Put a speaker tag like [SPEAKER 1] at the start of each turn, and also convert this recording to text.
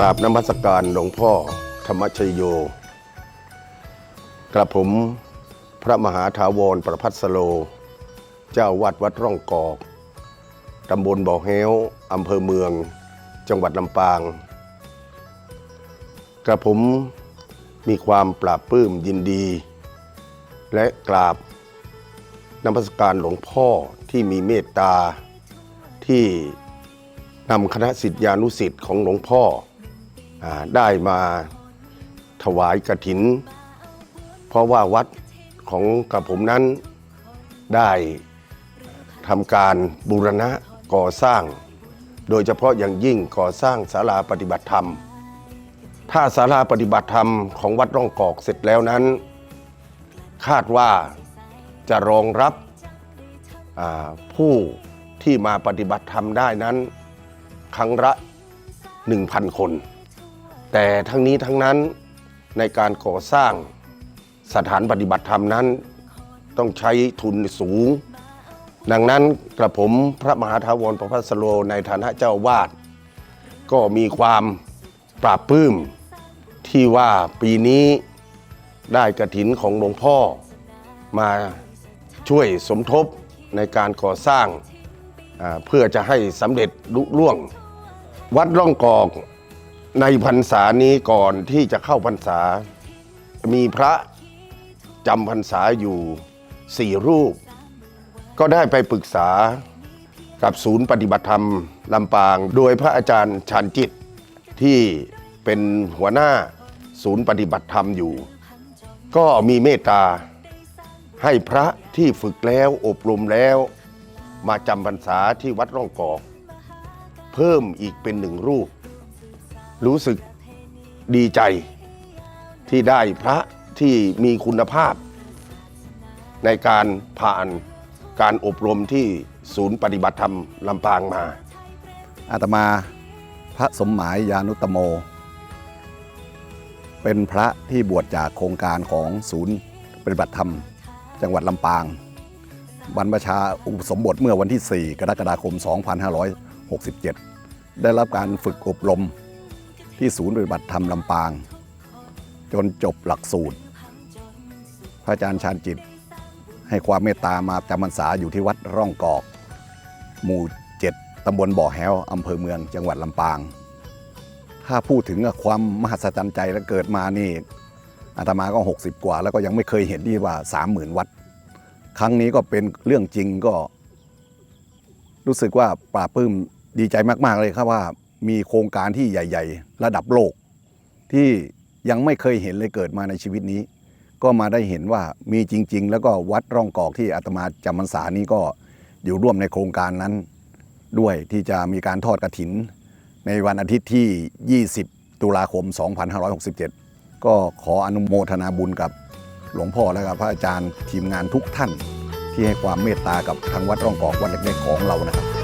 [SPEAKER 1] กราบนมัสการหลวงพ่อธรรมชโย กระผมพระมหาถาวรประพัสโล เจ้าวัดวัดร่องกอกตำบลบ่อแห้วอำเภอเมือง จังหวัดลำปาง กระผมมีความปราบปลื้มยินดี และกราบนมัสการหลวงพ่อที่มีเมตตาที่นำคณะสิทธิานุสิทธิ์ของหลวงพ่อ ได้มาถวายกระถิน เพราะว่าวัดของกระผมนั้นได้ทำการบูรณะก่อสร้าง โดยเฉพาะอย่างยิ่งก่อสร้างศาลาปฏิบัติธรรม ถ้าศาลาปฏิบัติธรรมของวัดร่องกอกเสร็จแล้วนั้น คาดว่าจะรองรับผู้ที่มาปฏิบัติธรรมได้นั้น ครั้งละ 1,000 คน แต่ทั้งนี้ทั้งนั้นในการก่อสร้างสถานปฏิบัติธรรมนั้น ต้องใช้ทุนสูง ดังนั้นกระผมพระมหาถาวรประพัสโลในฐานะเจ้าวาด ก็มีความปราบปลื้มที่ว่าปีนี้ได้กระถินของหลวงพ่อ มาช่วยสมทบในการก่อสร้างเพื่อจะให้สำเร็จลุล่วง วัดร่องกอก ในพรรษานี้ก่อนที่จะเข้าพรรษา มีพระจำพรรษาอยู่สี่รูป ก็ได้ไปปรึกษากับศูนย์ปฏิบัติธรรมลำปาง โดยพระอาจารย์ชานจิตที่เป็นหัวหน้าศูนย์ปฏิบัติธรรมอยู่ ก็มีเมตตาให้พระที่ฝึกแล้วอบรมแล้ว มาจำพรรษาที่วัดร่องกอก เพิ่มอีกเป็นหนึ่งรูป รู้สึกดีใจที่ได้พระที่มีคุณภาพ ในการผ่านการอบรมที่ศูนย์ปฏิบัติธรรมลำปางมา
[SPEAKER 2] อาตมาพระสมหมายยานุตโม เป็นพระที่บวชจากโครงการของศูนย์ปฏิบัติธรรม จังหวัดลำปางบรรพชาอุปสมบทเมื่อวันที่ 4 กรกฎาคม 2567 ได้รับการฝึกอบรม ที่ศูนย์ปฏิบัติธรรมลำปาง จนจบหลักสูตร พระอาจารย์ชาญจิต ให้ความเมตตามาจำพรรษาอยู่ที่วัดร่องกอก หมู่7ตำบลบ่อแห้วอำเภอเมืองจังหวัดลำปาง ถ้าพูดถึงความมหัศจรรย์ใจและเกิดมานี่อาตมาก็ 60 กว่า แล้วก็ยังไม่เคยเห็นที่ว่า 30,000 วัด ครั้งนี้ก็เป็นเรื่องจริงก็ รู้สึกว่าปลาบปื้มดีใจมาก ๆ เลยครับว่า มีโครงการที่ใหญ่ ๆ ระดับโลก ที่ยังไม่เคยเห็นเลยเกิดมาในชีวิตนี้ ก็มาได้เห็นว่ามีจริง ๆ แล้วก็วัดร่องกอกที่อาตมาจำพรรษานี้ก็อยู่ร่วมในโครงการนั้น ด้วยที่จะมีการทอดกระถิน ในวันอาทิตย์ที่ 20 ตุลาคม 2567 ก็ขออนุโมทนาบุญกับหลวงพ่อและกับพระอาจารย์ทีมงานทุกท่าน ที่ให้ความเมตตากับทางวัดร่องกอกวัดเล็กๆของเรานะครับ